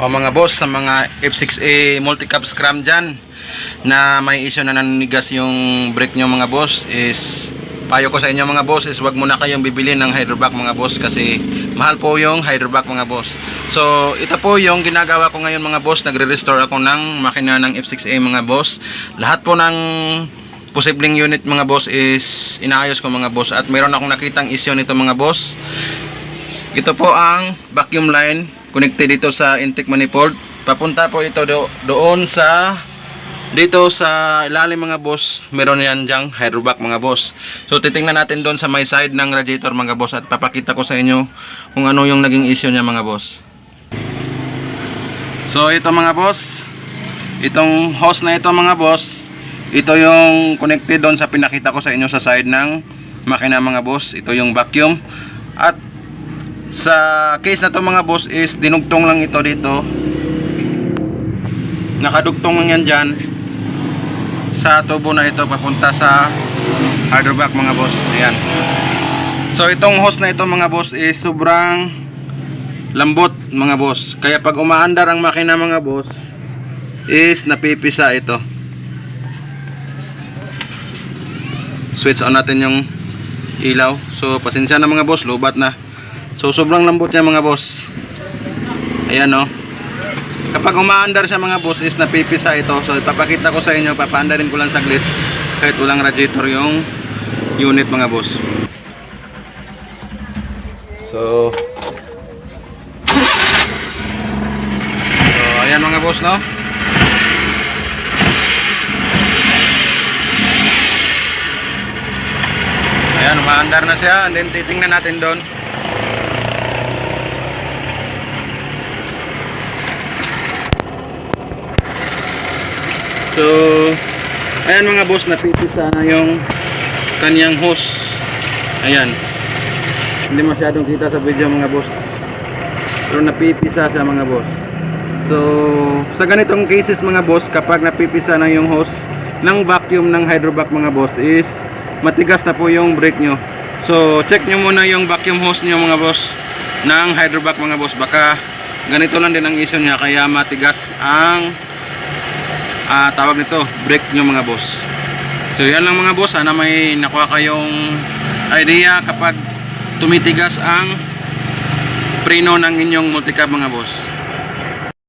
O mga boss, sa mga F6A multi-cab scram dyan na may issue na naninigas yung brake nyo mga boss is payo ko sa inyo mga boss is wag muna kayong bibili ng hydrovac mga boss kasi mahal po yung hydrovac mga boss. So ito po yung ginagawa ko ngayon mga boss, nagre-restore ako ng makina ng F6A mga boss. Lahat po ng posibleng unit mga boss is inaayos ko mga boss at meron akong nakitang issue nito mga boss. Ito po ang vacuum line connected dito sa intake manifold. Papunta po ito do doon sa dito sa ilalim mga boss, meron yan diyang hydrovac mga boss. So titingnan natin doon sa may side ng radiator mga boss at papakita ko sa inyo kung ano yung naging issue niya mga boss. So ito mga boss, itong hose na ito mga boss, ito yung connected doon sa pinakita ko sa inyo sa side ng makina mga boss. Ito yung vacuum at sa case na to mga boss is dinugtong lang ito dito. Nakadugtong lang yan dyan. Sa tubo na ito papunta sa hydrovac mga boss. Ayan. So itong hose na ito mga boss is sobrang lambot mga boss. Kaya pag umaandar ang makina mga boss is napipisa ito. Switch on natin yung ilaw. So pasensya na mga boss. Lubat na So sobrang lambot niya mga boss. Ayan no. Kapag umaandar siya mga boss is napipisa ito. So ipapakita ko sa inyo, papaandarin ko lang saglit kahit walang radiator yung unit mga boss. So So ayan mga boss no. Ayan, umaandar na siya and then titingnan natin doon. So, ayan mga boss, napipisa na yung kanyang hose. Ayan. Hindi masyadong kita sa video mga boss. Pero napipisa siya mga boss. So, sa ganitong cases mga boss, kapag napipisa na yung hose ng vacuum ng hydrovac mga boss is matigas na po yung brake nyo. So, check nyo muna yung vacuum hose nyo mga boss ng hydrovac mga boss. Baka ganito lang din ang issue niya kaya matigas ang ah tawag nito, brake nyo mga boss. So yan lang mga boss, sana may nakuha kayong idea kapag tumitigas ang preno ng inyong multicab mga boss.